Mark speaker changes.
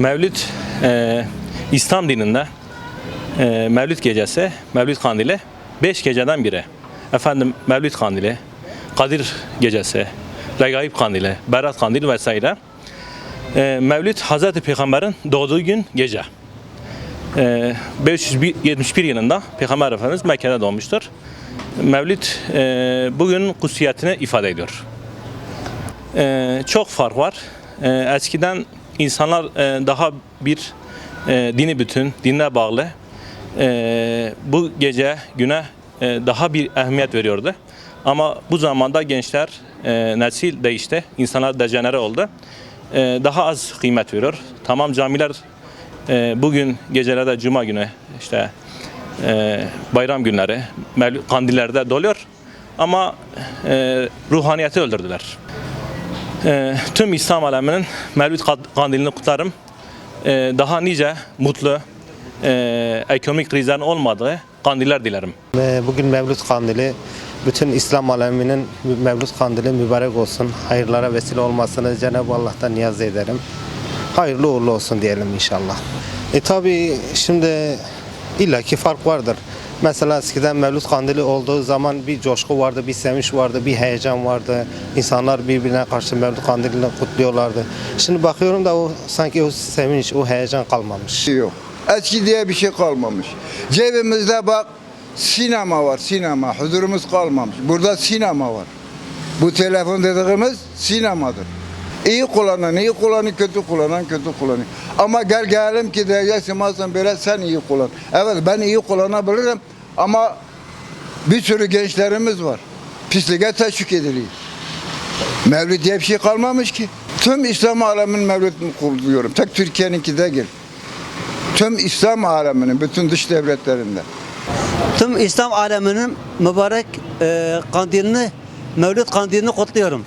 Speaker 1: Mevlüt e, İslam dininde e, Mevlüt gecesi, Mevlüt kandili 5 geceden biri. Efendim Mevlüt kandili, Kadir gecesi, Regaib kandili, Berat kandili vesaire. E, Mevlüt Hazreti Peygamber'in doğduğu gün gece. E, 571 yılında Peygamber Efendimiz Mekke'de doğmuştur. Mevlüt e, bugün kutsiyetini ifade ediyor. Ee, çok fark var. Ee, eskiden insanlar e, daha bir e, dini bütün, dinle bağlı. e, bu gece güne e, daha bir ehemmiyet veriyordu. Ama bu zamanda gençler e, nesil değişti. İnsanlar dejenere oldu. E, daha az kıymet veriyor. Tamam camiler e, bugün gecelerde cuma günü işte e, bayram günleri, kandillerde doluyor. Ama e, ruhaniyeti öldürdüler. Ee, tüm İslam aleminin Mevlüt Kad- Kandilini kutlarım. Ee, daha nice mutlu, e, ekonomik krizlerin olmadığı kandiller dilerim.
Speaker 2: Bugün Mevlüt Kandili, bütün İslam aleminin Mevlüt Kandili mübarek olsun. Hayırlara vesile olmasını Cenab-ı Allah'tan niyaz ederim. Hayırlı uğurlu olsun diyelim inşallah. E tabi şimdi illaki fark vardır. Mesela eskiden Mevlüt Kandili olduğu zaman bir coşku vardı, bir sevinç vardı, bir heyecan vardı. İnsanlar birbirine karşı Mevlüt Kandili'ni kutluyorlardı. Şimdi bakıyorum da o sanki o sevinç, o heyecan kalmamış.
Speaker 3: yok. Eski diye bir şey kalmamış. Cebimizde bak sinema var sinema. Huzurumuz kalmamış. Burada sinema var. Bu telefon dediğimiz sinemadır. İyi kullanan iyi kullanıyor, kötü kullanan kötü kullanıyor. Ama gel gelelim ki diyeceksin Hasan böyle sen iyi kullan. Evet ben iyi kullanabilirim ama bir sürü gençlerimiz var. Pisliğe teşvik ediliyor. Mevlid diye bir şey kalmamış ki. Tüm İslam aleminin mevlidini kutluyorum. Tek Türkiye'ninki değil. Tüm İslam aleminin bütün dış devletlerinde.
Speaker 4: Tüm İslam aleminin mübarek e, kandilini, Mevlüt kandilini kutluyorum.